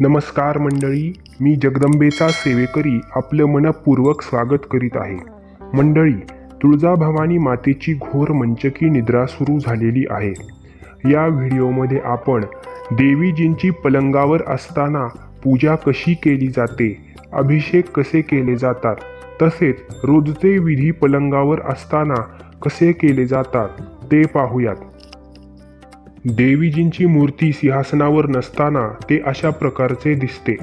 नमस्कार मंडळी मी जगदंबेचा सेवेकरी आपलं मनपूर्वक स्वागत करीत आहे. मंडळी तुळजाभवानी मातेची घोर मंचकी निद्रा सुरू झालेली आहे. या व्हिडिओमध्ये आपण देवीजींची पलंगावर असताना पूजा कशी केली जाते अभिषेक कसे केले जातात तसेच रोजचे विधी पलंगावर असताना कसे केले जातात ते पाहूयात. देवीजींची मूर्ती सिंहासनावर नसताना ते अशा प्रकारचे दिसते.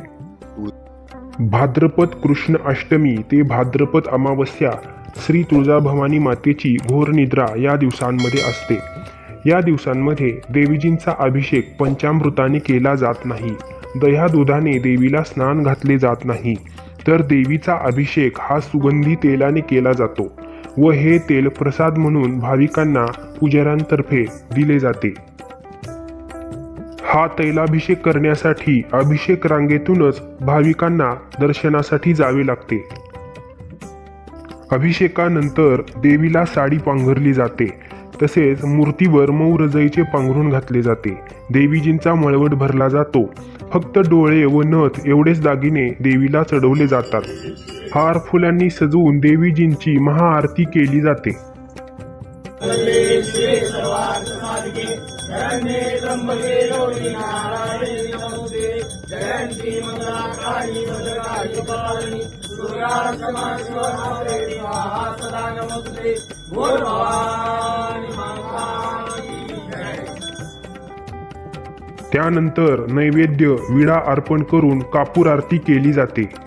भाद्रपद कृष्ण अष्टमी ते भाद्रपद अमावस्या श्री तुळजाभवानी मातेची घोर निद्रा या दिवसांमध्ये असते. या दिवसांमध्ये देवीजींचा अभिषेक पंचामृताने केला जात नाही. दह्या दुधाने देवीला स्नान घातले जात नाही. तर देवीचा अभिषेक हा सुगंधी तेलाने केला जातो व हे तेल प्रसाद म्हणून भाविकांना पुजाऱ्यांतर्फे दिले जाते. हा तैलाभिषेक करण्यासाठी अभिषेक रांगेतूनच भाविकांना दर्शनासाठी जावे लागते. अभिषेकानंतर देवीला साडी पांघरली जाते तसेच मूर्तीवर मऊ रजईचे पांघरून घातले जाते. देवीजींचा मळवट भरला जातो. फक्त डोळे व नथ एवढेच दागिने देवीला चढवले जातात. हार फुलांनी सजवून देवीजींची महाआरती केली जाते. त्यानंतर नैवेद्य विडा अर्पण करून कापूर आरती केली जाते.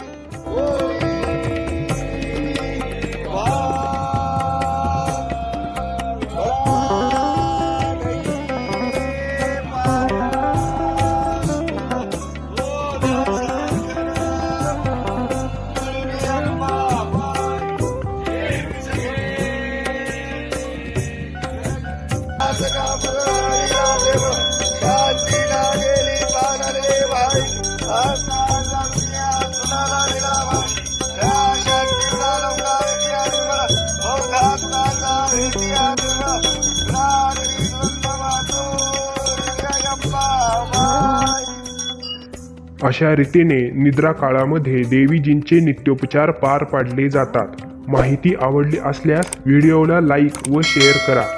अशा रीतीने निद्रा काळामध्ये देवीजींचे नित्योपचार पार पाडले जातात. माहिती आवडली असल्यास व्हिडिओला लाईक व शेअर करा.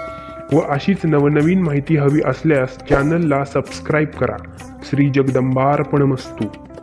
व अशीच नवनवीन माहिती हवी असल्यास चॅनलला सबस्क्राईब करा. श्री जगदंबार्पणमस्तू.